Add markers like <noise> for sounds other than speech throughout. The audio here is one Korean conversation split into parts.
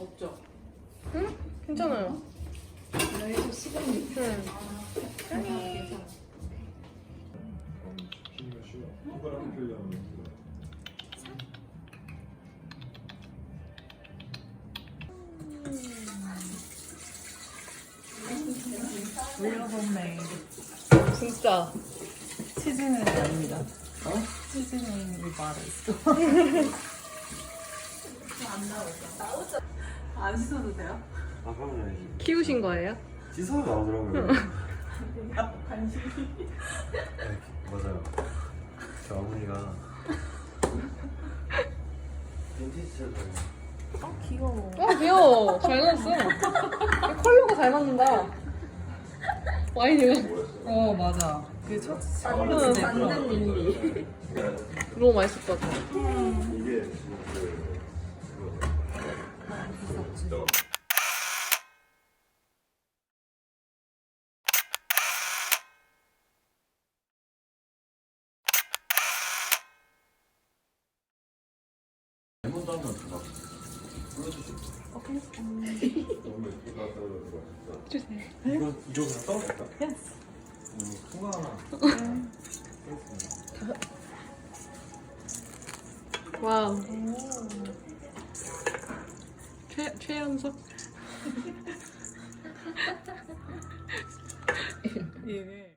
없죠? 응? 괜찮아요. 여기도 시간이 응. 괜찮아. 올려봤네. 진짜. 치즈는 아닙니다. 어? 치즈는 말했어. 안 씻어도 돼요? 아 그럼요. 키우신 거예요? 씻어도 나오더라고요. 관심이. 네, 맞아요. 저 어머니가 빈티지 셔츠 어, 귀여워. 어, 귀여워. 잘 나왔어. 컬러가 잘 맞는다. 와인이랑. 어, 맞아. 그 첫, 응, 진짜 예쁘다. 릴리. 너무 맛있을 것 같아. 이게 지금 그 레몬도 한번 불러주세요. 떨어져. 주세요. 이거 떨어질까? 예스. 음, 통화 하나. 와우. 최, 최연석? <laughs> <laughs> 예. 안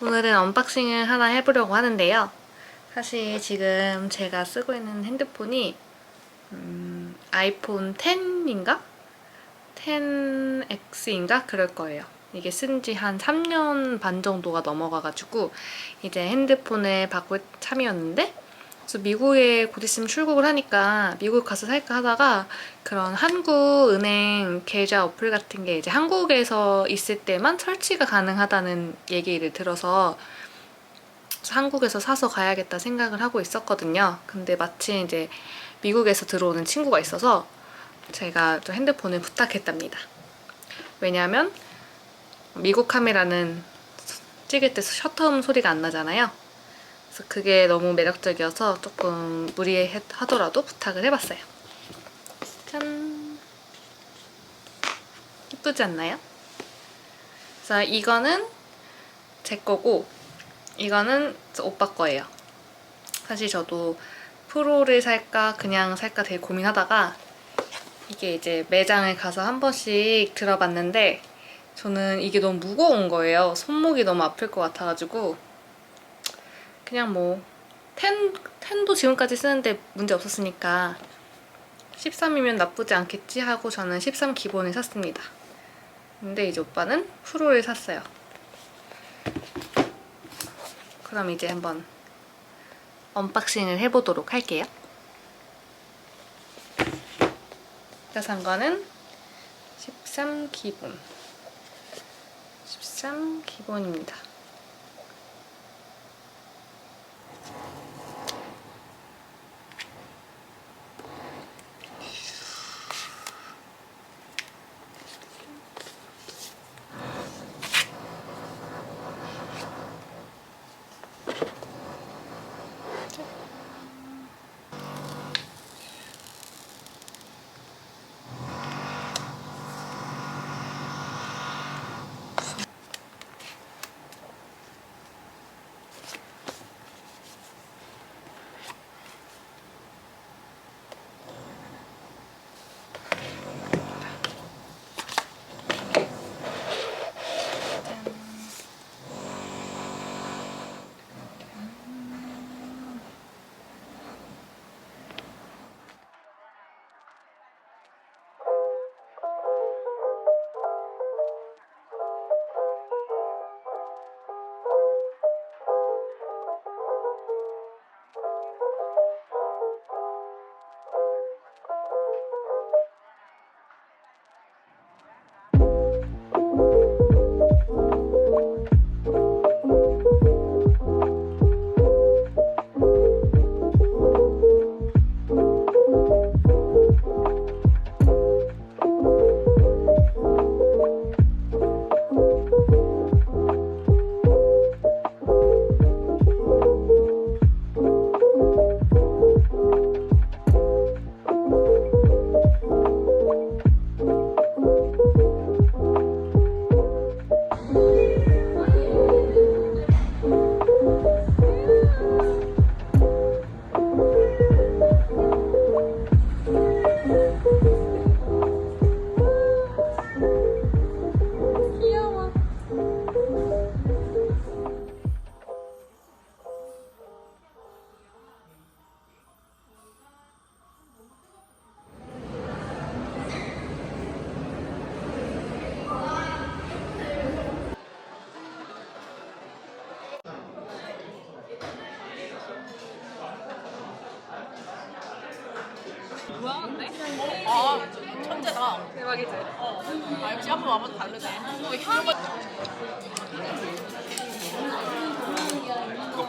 오늘은 언박싱을 하나 해보려고 하는데요. 사실 지금 제가 쓰고 있는 핸드폰이 음, 아이폰 10인가? 10X인가? 그럴 거예요. 이게 쓴 지 한 3년 반 정도가 넘어가가지고 이제 핸드폰을 바꿀 참이었는데 그래서 미국에 곧 있으면 출국을 하니까 미국 가서 살까 하다가 그런 한국 은행 계좌 어플 같은 게 이제 한국에서 있을 때만 설치가 가능하다는 얘기를 들어서 한국에서 사서 가야겠다 생각을 하고 있었거든요. 근데 마침 이제 미국에서 들어오는 친구가 있어서 제가 또 핸드폰을 부탁했답니다. 왜냐하면 미국 카메라는 찍을 때 셔터음 소리가 안 나잖아요. 그래서 그게 너무 매력적이어서 조금 무리하더라도 부탁을 해봤어요. 짠! 이쁘지 않나요? 그래서 이거는 제 거고 이거는 저 오빠 거예요. 사실 저도 프로를 살까 그냥 살까 되게 고민하다가 이게 이제 매장을 가서 한 번씩 들어봤는데 저는 이게 너무 무거운 거예요. 손목이 너무 아플 것 같아가지고 그냥 뭐 10, 10도 지금까지 쓰는데 문제 없었으니까 13이면 나쁘지 않겠지 하고 저는 13 기본을 샀습니다. 근데 이제 오빠는 프로를 샀어요. 그럼 이제 한번 언박싱을 해보도록 할게요. 제가 산 거는 13 기본. 13 기본입니다.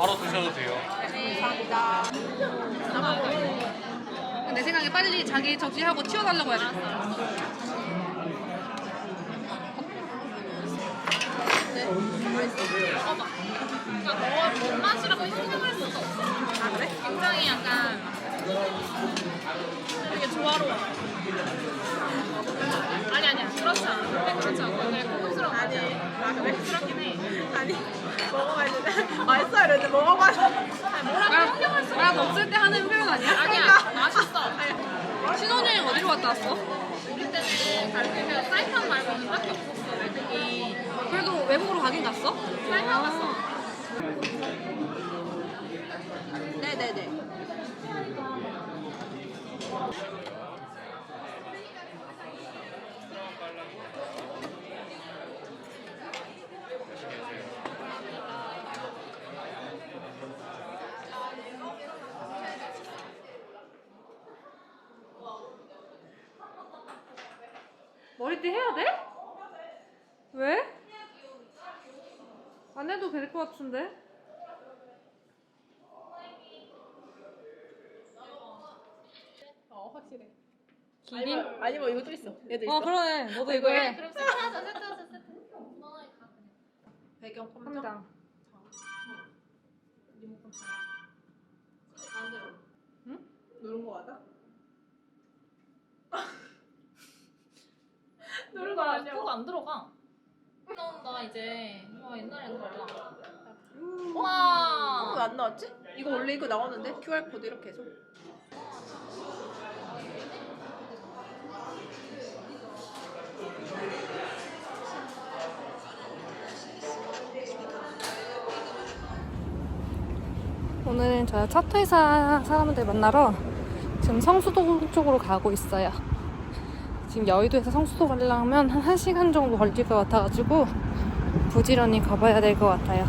바로 드셔도 돼요. 감사합니다. 내 생각에 빨리 자기 접시하고 치워달라고 해야 될 것 같아. 그러니까 너무 맛이라고 생각할 수가 없어. 아 그래? 굉장히 약간 되게 조화로워. 아니 아니야 그렇지 않아. 근데 그렇지 않고 그냥 고급스러운 아니 아 그래? 고급스럽긴 해. 아니 먹어봤는데 맛있어 이랬는데 수가 말 없을 때 하는 표현 아니야? 아니야 맛있어. 신혼여행 어디로 갔다 왔어? 우리 때는 가르치면 사이판 말고는 딱히 없었어. 외국이 그래도 외국으로 가긴 갔어? 사이판 갔어. 네네네. 머리띠 해야 돼? 왜? 안 해도 될 것 같은데? 어 확실해. 기린? 아니면 아니면 이것도 있어. 얘도 있어. 어 그러네 너도 이거 해 그럼 세트 하자 세트 하자 세트. 너가 가 그냥. 배경 컴퓨터. 합니다 누른 거 맞아? 누른 거 아니야? 안 들어가. 나온다 이제. 와 옛날엔 달라. 어, 와. 왜안 나왔지? 이거 원래 이거 나오는데 QR 코드 이렇게 해서. 오늘은 저 차트회사 사람들 만나러 지금 성수동 쪽으로 가고 있어요. 지금 여의도에서 성수도 가려면 한 1시간 정도 걸릴 것 같아가지고 부지런히 가봐야 될 것 같아요.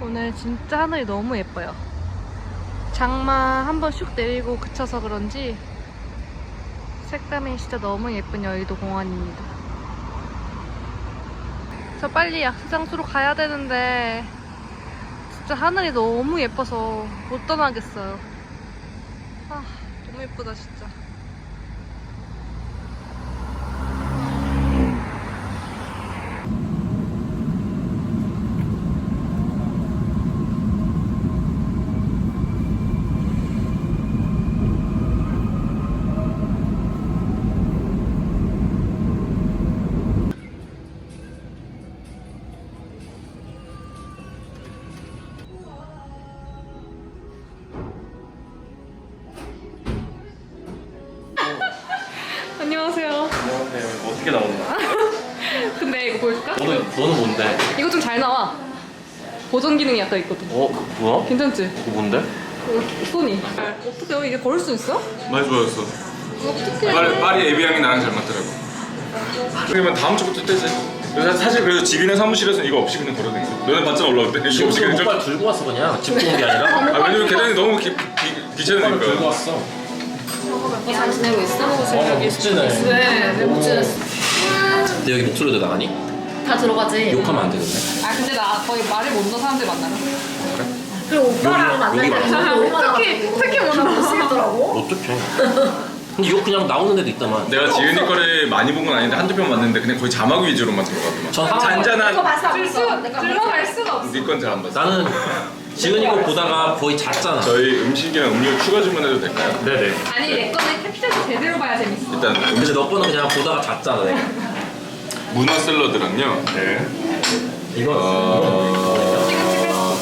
오늘 진짜 하늘이 너무 예뻐요. 장마 한번 슉 내리고 그쳐서 그런지 색감이 진짜 너무 예쁜 여의도 공원입니다. 저 빨리 약수 장소로 가야 되는데 진짜 하늘이 너무 예뻐서 못 떠나겠어요. 아 너무 예쁘다 기능이 약간 있거든. 어 뭐야? 괜찮지? 이거 뭔데? 소니. 어떻게 이게 걸수 있어? 많이 좋아졌어. 어떻게? 파리, 파리 에비앙이 나랑 잘 맞더라고. 그러면 다음 주부터 떼지. 그래서 사실 그래서 집이나 사무실에서 이거 없이 그냥 걸어다녔어. 너네 봤잖아 올라올 때. 이거 없이 지금 그냥 저... 들고 왔어 그냥 집 좋은 게 아니라 아 왜냐면 계단이 너무 기, 기, 들고 귀찮으니까. 왔어. 잘 지내고 있어? 어 멋지네. 왜? 왜못 지냈어? 근데 여기 목소리도 나가니? 다 들어가지. 욕하면 안 되겠네. 아 근데 나 거의 말을 못 넣는 사람들 만나면. 그리고 오빠랑 만날 때 너무 많아가지고 특히 특히 못 넣는 못쓰겠더라고 어떡해. 근데 욕 그냥 나오는 데도 있다만. 내가 지은이 거를 많이 본 건 아닌데 한두 편 봤는데 그냥 거의 자막 위주로만 들어가더만. 전 잔잔한 봤어? 내가 들어갈 수가 없어. 네건잘안 봤어. 나는 지은이 거 보다가 거의 잤잖아. 저희 음식이랑 음료 추가 주문해도 될까요? 네네. 아니 내 거는 캡처해서 제대로 봐야 재밌어. 일단 근데 음식 너 거는 그냥 보다가 잤잖아. 내가. 문어 샐러드랑요. 네. 이거 어...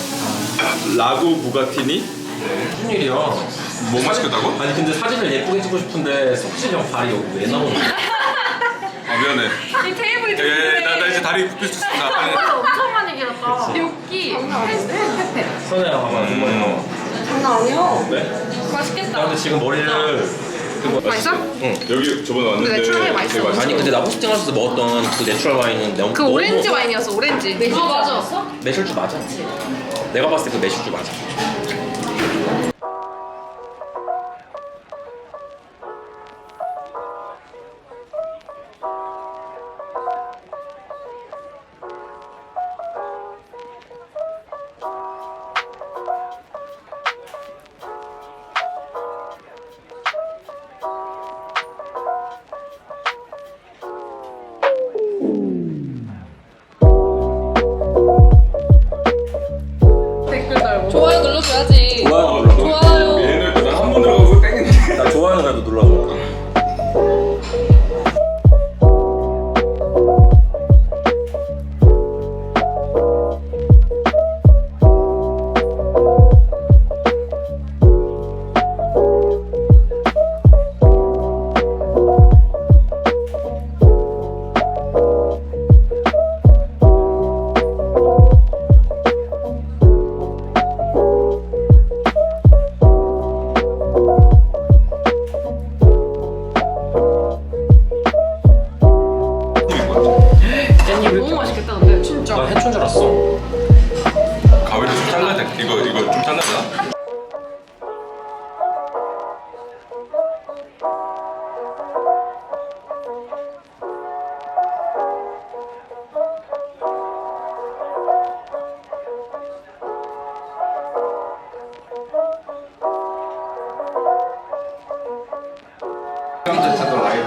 라구 부가티니? 무슨 일이야? 뭐 맛있겠다고? 아니 근데 사진을 예쁘게 찍고 싶은데 석진이 형 발이 여기 왜 나오는 거야? <laughs> 아 미안해. 이 테이블이 좀 예, 나, 나 그래. 이제 다리 굽힐 수 있어. 나 빨리. 엄청 많이 길었다 뇨끼, 페페. 선혜야 봐봐 정말 너. 장난 아니야 네? 나 맛있겠다. 근데 지금 머리를 맛있어? 응. 여기 저번에 왔는데 근데 내추럴하게 맛있어. 되게 아니 근데 나 호스팅 하면서 먹었던 그 내추럴 와인은 너무 그 오렌지 와인이었어 오렌지. 아 맞아 매실주 맞아. 내가 봤을 때 그 매실주 맞아.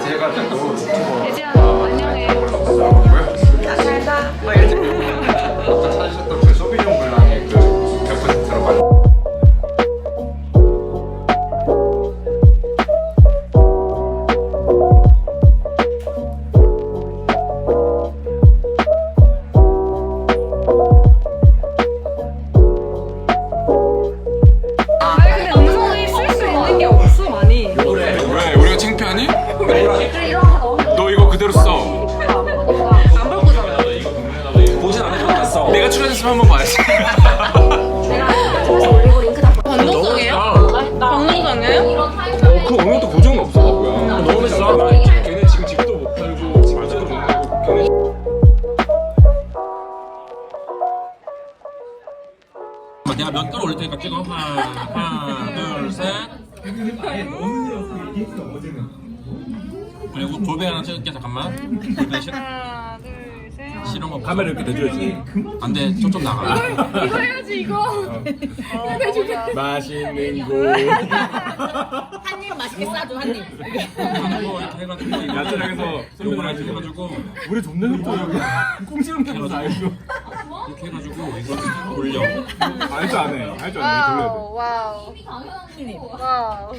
안녕해. 왜? 있으면 한번 봐야지. 링크 다 방송이에요? 방송이에요? 어, 그 오늘 또 고정은 없어 바보야. 너무 비싸. 걔네 지금 집도 못 팔고 집도 못 팔고 걔네. 내가 몇달 올릴 테니까 찍어. 하나, 하나, 둘, 셋. 그리고 골뱅이 하나 찍을게 잠깐만. 골뱅이 싫은 거 카메라 이렇게 대줘야지. 안돼 초점 나가. <laughs> 이거 해야지 이거. 맛있는 곳. 한 입 맛있게 싸줘 한입 이거 이렇게 해가지고 야채랑해서 요거랑 이렇게 해가지고 우리 존나 좋다 여기. 꽁지름 타고 다 알죠. 이렇게 해가지고 이거 돌려. 알죠 안 해. 알죠 안 해. 돌려야 돼. 와우, 와우. 와우.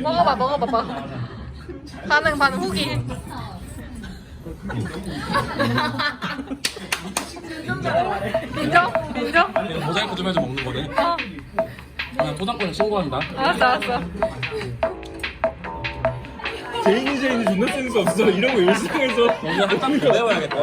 먹어봐, 먹어봐, 먹어봐. 반응, 반응, 후기. 인정? 인정? 모자이크 좀 해서 먹는 거네. 어, 그냥 초등학교에 신고한다. 알았어, 알았어. 제인이 제인이 존나 센스 없어. 이런 거 일상에서. 오늘 한번 배워야겠다.